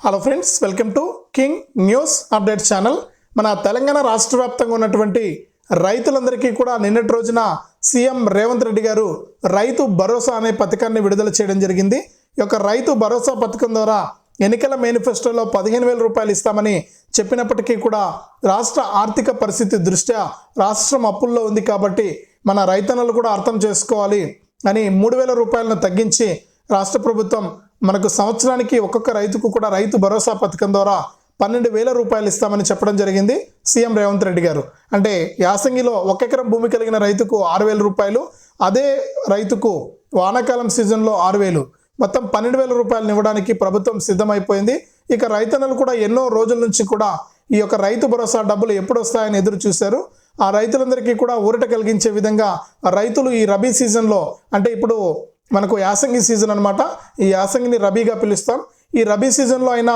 Hello friends welcome to King News update channel మన తెలంగాణ రాష్ట్ర వ్యాప్తంగా ఉన్నటువంటి రైతులందరికీ కూడా నిన్నటి రోజున సీఎం రేవంత్ రెడ్డి గారు రైతు భరోసా అనే పథకాన్ని విడుదల చేయడం జరిగింది. ఈ యొక్క రైతు భరోసా పథకం ద్వారా ఎన్నికల మేనిఫెస్టోలో పదిహేను వేల రూపాయలు ఇస్తామని చెప్పినప్పటికీ కూడా రాష్ట్ర ఆర్థిక పరిస్థితి దృష్ట్యా రాష్ట్రం అప్పుల్లో ఉంది కాబట్టి మన రైతన్నలు కూడా అర్థం చేసుకోవాలి అని మూడు వేల రూపాయలను తగ్గించి రాష్ట్ర ప్రభుత్వం మనకు సంవత్సరానికి ఒక్కొక్క రైతుకు కూడా రైతు భరోసా పథకం ద్వారా పన్నెండు వేల రూపాయలు ఇస్తామని చెప్పడం జరిగింది సీఎం రేవంత్ రెడ్డి గారు. అంటే యాసంగిలో ఒక ఎకరం భూమి కలిగిన రైతుకు ఆరు వేల రూపాయలు అదే రైతుకు వానాకాలం సీజన్లో ఆరు వేలు. మొత్తం పన్నెండు వేల రూపాయలు ఇవ్వడానికి ప్రభుత్వం సిద్ధమైపోయింది. ఇక రైతన్నలు కూడా ఎన్నో రోజుల నుంచి కూడా ఈ యొక్క రైతు భరోసా డబ్బులు ఎప్పుడు వస్తాయని ఎదురు చూశారు. ఆ రైతులందరికీ కూడా ఊరట కలిగించే విధంగా రైతులు ఈ రబీ సీజన్లో అంటే ఇప్పుడు మనకు యాసంగి సీజన్ అనమాట ఈ యాసంగిని రబీగా పిలుస్తాం. ఈ రబీ సీజన్లో అయినా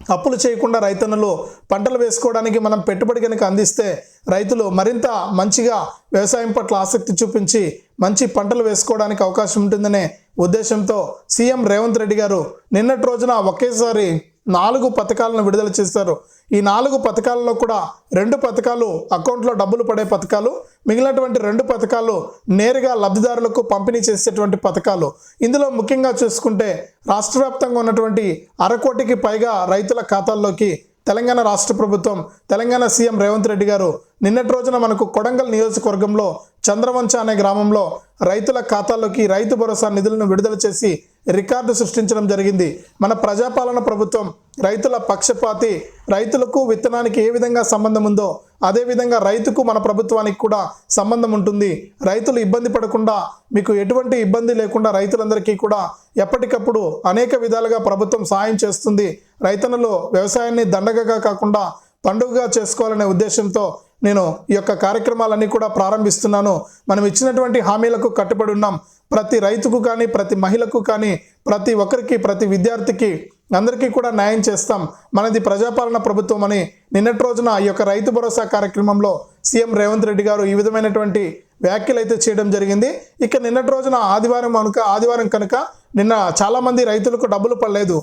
అప్పులు చేయకుండా రైతన్నలు పంటలు వేసుకోవడానికి మనం పెట్టుబడి కనుక అందిస్తే రైతులు మరింత మంచిగా వ్యవసాయం పట్ల ఆసక్తి చూపించి మంచి పంటలు వేసుకోవడానికి అవకాశం ఉంటుందనే ఉద్దేశంతో సీఎం రేవంత్ రెడ్డి గారు నిన్నటి రోజున ఒకేసారి నాలుగు పథకాలను విడుదల చేశారు. ఈ నాలుగు పథకాలలో కూడా రెండు పథకాలు అకౌంట్లో డబ్బులు పడే పథకాలు మిగిలినటువంటి రెండు పథకాలు నేరుగా లబ్ధిదారులకు పంపిణీ చేసేటువంటి పథకాలు. ఇందులో ముఖ్యంగా చూసుకుంటే రాష్ట్ర వ్యాప్తంగా ఉన్నటువంటి అరకోటికి పైగా రైతుల ఖాతాల్లోకి తెలంగాణ రాష్ట్ర ప్రభుత్వం తెలంగాణ సీఎం రేవంత్ రెడ్డి గారు నిన్నటి రోజున మనకు కొడంగల్ నియోజకవర్గంలో చంద్రవంచ అనే గ్రామంలో రైతుల ఖాతాల్లోకి రైతు భరోసా నిధులను విడుదల చేసి రికార్డు సృష్టించడం జరిగింది. మన ప్రజాపాలన ప్రభుత్వం రైతుల పక్షపాతి రైతులకు విత్తనానికి ఏ విధంగా సంబంధం ఉందో అదేవిధంగా రైతుకు మన ప్రభుత్వానికి కూడా సంబంధం ఉంటుంది. రైతులు ఇబ్బంది పడకుండా మీకు ఎటువంటి ఇబ్బంది లేకుండా రైతులందరికీ కూడా ఎప్పటికప్పుడు అనేక విధాలుగా ప్రభుత్వం సాయం చేస్తుంది. రైతన్నలు వ్యవసాయాన్ని దండగగా కాకుండా పండుగగా చేసుకోవాలనే ఉద్దేశంతో నేను ఈ యొక్క కార్యక్రమాలన్నీ కూడా ప్రారంభిస్తున్నాను. మనం ఇచ్చినటువంటి హామీలకు కట్టుబడి ఉన్నాం. ప్రతి రైతుకు కానీ ప్రతి మహిళకు కానీ ప్రతి ఒక్కరికి ప్రతి విద్యార్థికి అందరికీ కూడా న్యాయం చేస్తాం. మనది ప్రజాపాలన ప్రభుత్వం అని నిన్నటి రోజున ఈ యొక్క రైతు భరోసా కార్యక్రమంలో సీఎం రేవంత్ రెడ్డి గారు ఈ విధమైనటువంటి వ్యాఖ్యలు అయితే చేయడం జరిగింది. ఇక నిన్నటి రోజున ఆదివారం కనుక ఆదివారం కనుక నిన్న చాలామంది రైతులకు డబ్బులు పడలేదు.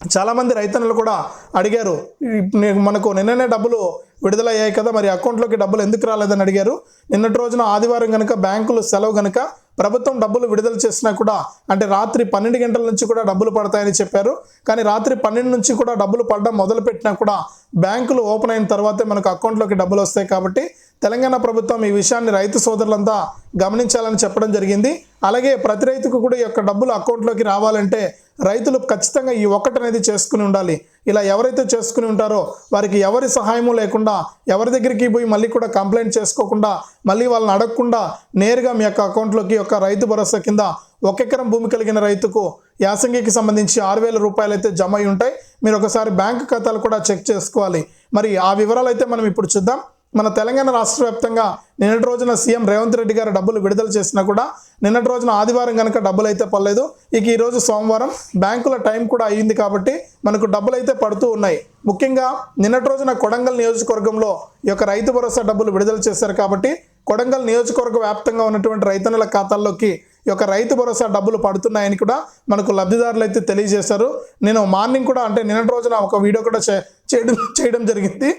చాలామంది రైతన్నలు కూడా అడిగారు మనకు నిన్ననే డబ్బులు విడుదలయ్యాయి కదా మరి అకౌంట్లోకి డబ్బులు ఎందుకు రాలేదని అడిగారు. నిన్నటి రోజున ఆదివారం కనుక బ్యాంకులు సెలవు కనుక ప్రభుత్వం డబ్బులు విడుదల చేసినా కూడా అంటే రాత్రి పన్నెండు గంటల నుంచి కూడా డబ్బులు పడతాయని చెప్పారు. కానీ రాత్రి పన్నెండు నుంచి కూడా డబ్బులు పడడం మొదలుపెట్టినా కూడా బ్యాంకులు ఓపెన్ అయిన తర్వాతే మనకు అకౌంట్లోకి డబ్బులు వస్తాయి కాబట్టి తెలంగాణ ప్రభుత్వం ఈ విషయాన్ని రైతు సోదరులంతా గమనించాలని చెప్పడం జరిగింది. అలాగే ప్రతి రైతుకు కూడా ఈ యొక్క డబ్బులు అకౌంట్లోకి రావాలంటే రైతులు ఖచ్చితంగా ఈ ఒక్కటి అనేది చేసుకుని ఉండాలి. ఇలా ఎవరైతే చేసుకుని ఉంటారో వారికి ఎవరి సహాయము లేకుండా ఎవరి దగ్గరికి పోయి మళ్ళీ కూడా కంప్లైంట్ చేసుకోకుండా మళ్ళీ వాళ్ళని అడగకుండా నేరుగా మీ యొక్క అకౌంట్లోకి యొక్క రైతు భరోసా కింద ఒక ఎకరం భూమి కలిగిన రైతుకు యాసంగికి సంబంధించి ఆరు వేల రూపాయలు అయితే జమ అయి ఉంటాయి. మీరు ఒకసారి బ్యాంక్ ఖాతాలు కూడా చెక్ చేసుకోవాలి. మరి ఆ వివరాలు అయితే మనం ఇప్పుడు చూద్దాం. మన తెలంగాణ రాష్ట్ర వ్యాప్తంగా నిన్నటి రోజున సీఎం రేవంత్ రెడ్డి గారు డబ్బులు విడుదల చేసినా కూడా నిన్నటి రోజున ఆదివారం కనుక డబ్బులు అయితే పడలేదు. ఇక ఈరోజు సోమవారం బ్యాంకుల టైం కూడా అయ్యింది కాబట్టి మనకు డబ్బులు అయితే పడుతూ ఉన్నాయి. ముఖ్యంగా నిన్నటి రోజున కొడంగల్ నియోజకవర్గంలో ఈ యొక్క రైతు భరోసా డబ్బులు విడుదల చేశారు కాబట్టి కొడంగల్ నియోజకవర్గ వ్యాప్తంగా ఉన్నటువంటి రైతన్నుల ఖాతాల్లోకి ఈ యొక్క రైతు భరోసా డబ్బులు పడుతున్నాయని కూడా మనకు లబ్ధిదారులు అయితే తెలియజేశారు. నేను మార్నింగ్ కూడా అంటే నిన్నటి రోజున ఒక వీడియో కూడా చేయడం చేయడం జరిగింది.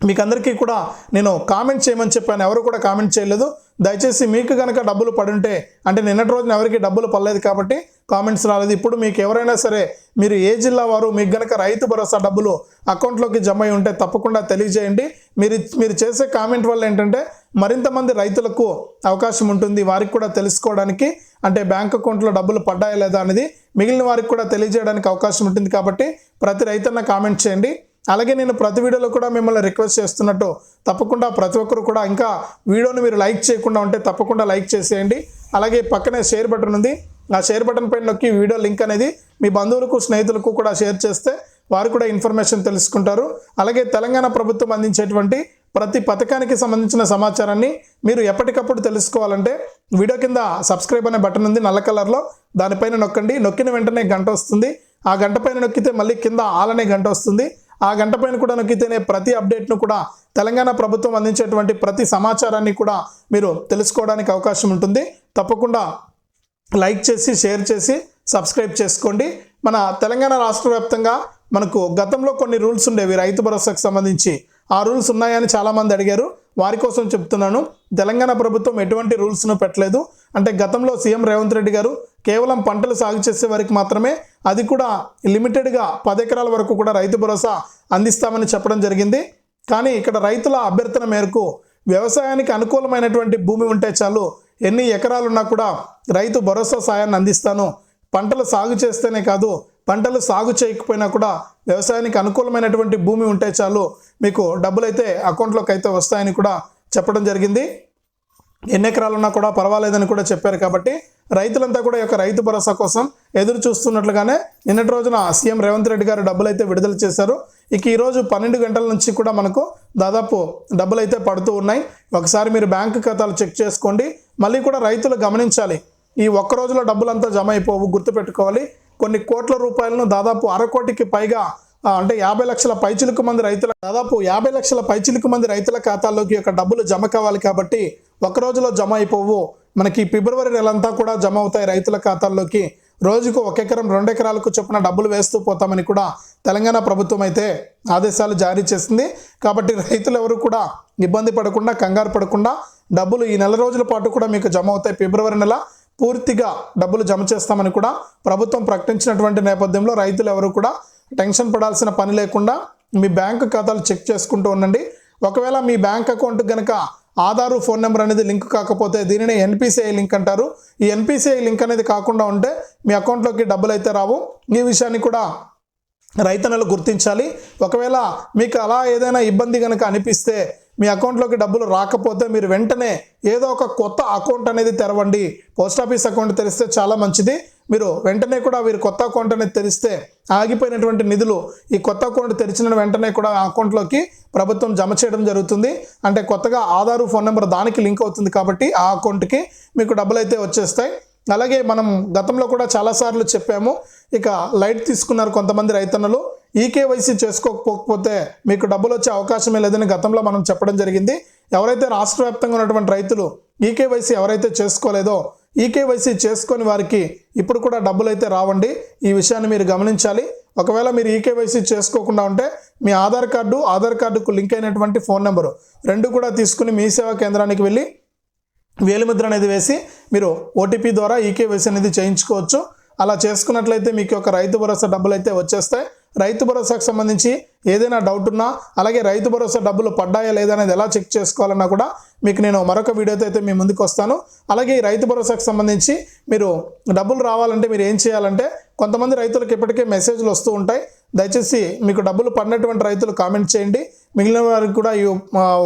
మీకు అందరికీ కూడా నేను కామెంట్ చేయమని చెప్పాను. ఎవరు కూడా కామెంట్ చేయలేదు. దయచేసి మీకు కనుక డబ్బులు పడుంటే అంటే నిన్నటి రోజున ఎవరికి డబ్బులు పడలేదు కాబట్టి కామెంట్స్ రాలేదు. ఇప్పుడు మీకు ఎవరైనా సరే మీరు ఏ జిల్లా వారు మీకు గనక రైతు భరోసా డబ్బులు అకౌంట్లోకి జమ అయి ఉంటే తప్పకుండా తెలియజేయండి. మీరు మీరు చేసే కామెంట్ వల్ల ఏంటంటే మరింత మంది రైతులకు అవకాశం ఉంటుంది. వారికి కూడా తెలుసుకోవడానికి అంటే బ్యాంక్ అకౌంట్లో డబ్బులు పడ్డాయా లేదా అనేది మిగిలిన వారికి కూడా తెలియజేయడానికి అవకాశం ఉంటుంది కాబట్టి ప్రతి రైతన్న కామెంట్ చేయండి. అలాగే నేను ప్రతి వీడియోలో కూడా మిమ్మల్ని రిక్వెస్ట్ చేస్తున్నట్టు తప్పకుండా ప్రతి ఒక్కరు కూడా ఇంకా వీడియోని మీరు లైక్ చేయకుండా ఉంటే తప్పకుండా లైక్ చేసేయండి. అలాగే పక్కనే షేర్ బటన్ ఉంది. ఆ షేర్ బటన్ పైన నొక్కి వీడియో లింక్ అనేది మీ బంధువులకు స్నేహితులకు కూడా షేర్ చేస్తే వారు కూడా ఇన్ఫర్మేషన్ తెలుసుకుంటారు. అలాగే తెలంగాణ ప్రభుత్వం అందించేటువంటి ప్రతి పథకానికి సంబంధించిన సమాచారాన్ని మీరు ఎప్పటికప్పుడు తెలుసుకోవాలంటే వీడియో కింద సబ్స్క్రైబ్ అనే బటన్ ఉంది నల్ల కలర్లో దానిపైన నొక్కండి. నొక్కిన వెంటనే గంట వస్తుంది. ఆ గంట పైన నొక్కితే మళ్ళీ కింద ఆల్ అనే గంట వస్తుంది. ఆ గంట పైన కూడా నొక్కితేనే ప్రతి అప్డేట్ను కూడా తెలంగాణ ప్రభుత్వం అందించేటువంటి ప్రతి సమాచారాన్ని కూడా మీరు తెలుసుకోవడానికి అవకాశం ఉంటుంది. తప్పకుండా లైక్ చేసి షేర్ చేసి సబ్స్క్రైబ్ చేసుకోండి. మన తెలంగాణ రాష్ట్ర వ్యాప్తంగా మనకు గతంలో కొన్ని రూల్స్ ఉండేవి. రైతు భరోసాకు సంబంధించి ఆ రూల్స్ ఉన్నాయని చాలామంది అడిగారు. వారి కోసం చెప్తున్నాను. తెలంగాణ ప్రభుత్వం ఎటువంటి రూల్స్ను పెట్టలేదు. అంటే గతంలో సీఎం రేవంత్ రెడ్డి గారు కేవలం పంటలు సాగు చేసే వారికి మాత్రమే అది కూడా లిమిటెడ్గా పది ఎకరాల వరకు కూడా రైతు భరోసా అందిస్తామని చెప్పడం జరిగింది. కానీ ఇక్కడ రైతుల అభ్యర్థన మేరకు వ్యవసాయానికి అనుకూలమైనటువంటి భూమి ఉంటే చాలు ఎన్ని ఎకరాలున్నా కూడా రైతు భరోసా సాయాన్ని అందిస్తాను. పంటలు సాగు చేస్తేనే కాదు పంటలు సాగు చేయకపోయినా కూడా వ్యవసాయానికి అనుకూలమైనటువంటి భూమి ఉంటే చాలు మీకు డబ్బులు అయితే అకౌంట్లోకి అయితే వస్తాయని కూడా చెప్పడం జరిగింది. ఎన్ని ఎకరాలు ఉన్నా కూడా పర్వాలేదని కూడా చెప్పారు కాబట్టి రైతులంతా కూడా ఈ యొక్క రైతు భరోసా కోసం ఎదురు చూస్తున్నట్లుగానే నిన్నటి రోజున సీఎం రేవంత్ రెడ్డి గారు డబ్బులు అయితే విడుదల చేశారు. ఇక ఈరోజు పన్నెండు గంటల నుంచి కూడా మనకు దాదాపు డబ్బులు అయితే పడుతూ ఉన్నాయి. ఒకసారి మీరు బ్యాంకు ఖాతాలు చెక్ చేసుకోండి. మళ్ళీ కూడా రైతులు గమనించాలి. ఈ ఒక్క రోజులో డబ్బులంతా జమ అయిపోవు గుర్తుపెట్టుకోవాలి. కొన్ని కోట్ల రూపాయలను దాదాపు అరకోటికి పైగా అంటే యాభై లక్షల పైచిలుకు మంది రైతుల దాదాపు యాభై లక్షల పైచిలుకు మంది రైతుల ఖాతాల్లోకి యొక్క డబ్బులు జమ కావాలి కాబట్టి ఒక రోజులో జమ అయిపోవు. మనకి ఫిబ్రవరి నెలంతా కూడా జమ అవుతాయి రైతుల ఖాతాల్లోకి. రోజుకు ఒక ఎకరం రెండు ఎకరాలకు చొప్పున డబ్బులు వేస్తూ పోతామని కూడా తెలంగాణ ప్రభుత్వం అయితే ఆదేశాలు జారీ చేసింది. కాబట్టి రైతులు ఎవరు కూడా ఇబ్బంది పడకుండా కంగారు పడకుండా డబ్బులు ఈ నెల రోజుల పాటు కూడా మీకు జమ అవుతాయి. ఫిబ్రవరి నెల పూర్తిగా డబ్బులు జమ చేస్తామని కూడా ప్రభుత్వం ప్రకటించినటువంటి నేపథ్యంలో రైతులు ఎవరు కూడా టెన్షన్ పడాల్సిన పని లేకుండా మీ బ్యాంకు ఖాతాలు చెక్ చేసుకుంటూ ఉండండి. ఒకవేళ మీ బ్యాంక్ అకౌంట్ కనుక ఆధారు ఫోన్ నెంబర్ అనేది లింక్ కాకపోతే దీనిని ఎన్పిసిఐ లింక్ అంటారు. ఈ ఎన్పిసిఐ లింక్ అనేది కాకుండా ఉంటే మీ అకౌంట్లోకి డబ్బులు అయితే రావు. ఈ విషయాన్ని కూడా రైతన్నలు గుర్తించాలి. ఒకవేళ మీకు అలా ఏదైనా ఇబ్బంది కనుక అనిపిస్తే మీ అకౌంట్లోకి డబ్బులు రాకపోతే మీరు వెంటనే ఏదో ఒక కొత్త అకౌంట్ అనేది తెరవండి. పోస్ట్ ఆఫీస్ అకౌంట్ తెరిస్తే చాలా మంచిది. మీరు వెంటనే కూడా మీరు కొత్త అకౌంట్ అనేది తెరిస్తే ఆగిపోయినటువంటి నిధులు ఈ కొత్త అకౌంట్ తెరిచిన వెంటనే కూడా ఆ అకౌంట్లోకి ప్రభుత్వం జమ చేయడం జరుగుతుంది. అంటే కొత్తగా ఆధారు ఫోన్ నెంబర్ దానికి లింక్ అవుతుంది కాబట్టి ఆ అకౌంట్కి మీకు డబ్బులు అయితే వచ్చేస్తాయి. అలాగే మనం గతంలో కూడా చాలాసార్లు చెప్పాము. ఇక లైట్ తీసుకున్నారు కొంతమంది రైతన్నలు. ఈకేవైసీ చేసుకోకపోతే మీకు డబ్బులు వచ్చే అవకాశమే లేదని గతంలో మనం చెప్పడం జరిగింది. ఎవరైతే రాష్ట్ర వ్యాప్తంగా ఉన్నటువంటి రైతులు ఈకేవైసీ ఎవరైతే చేసుకోలేదో ఈకేవైసీ చేసుకొని వారికి ఇప్పుడు కూడా డబ్బులు అయితే రావండి. ఈ విషయాన్ని మీరు గమనించాలి. ఒకవేళ మీరు ఈకేవైసీ చేసుకోకుండా ఉంటే మీ ఆధార్ కార్డు ఆధార్ కార్డుకు లింక్ అయినటువంటి ఫోన్ నెంబరు రెండు కూడా తీసుకుని మీ సేవా కేంద్రానికి వెళ్ళి వేలిముద్ర అనేది వేసి మీరు ఓటీపీ ద్వారా ఈకేవైసీ అనేది చేయించుకోవచ్చు. అలా చేసుకున్నట్లయితే మీకు ఒక రైతు భరోసా డబ్బులు అయితే వచ్చేస్తాయి. రైతు భరోసాకు సంబంధించి ఏదైనా డౌట్ ఉన్నా అలాగే రైతు భరోసా డబ్బులు పడ్డాయా లేదా అనేది ఎలా చెక్ చేసుకోవాలన్నా కూడా మీకు నేను మరొక వీడియోతో అయితే మీ ముందుకు వస్తాను. అలాగే ఈ రైతు భరోసాకు సంబంధించి మీరు డబ్బులు రావాలంటే మీరు ఏం చేయాలంటే కొంతమంది రైతులకు ఇప్పటికే మెసేజ్లు వస్తూ ఉంటాయి. దయచేసి మీకు డబ్బులు పడినటువంటి రైతులు కామెంట్ చేయండి. మిగిలిన వారికి కూడా ఇవి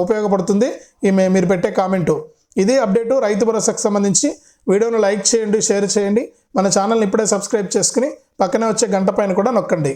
ఉపయోగపడుతుంది. ఈ మీరు పెట్టే కామెంటు ఇది అప్డేటు రైతు భరోసాకు సంబంధించి వీడియోను లైక్ చేయండి షేర్ చేయండి. మన ఛానల్ని ఇప్పుడే సబ్స్క్రైబ్ చేసుకుని పక్కనే వచ్చే గంట పైన కూడా నొక్కండి.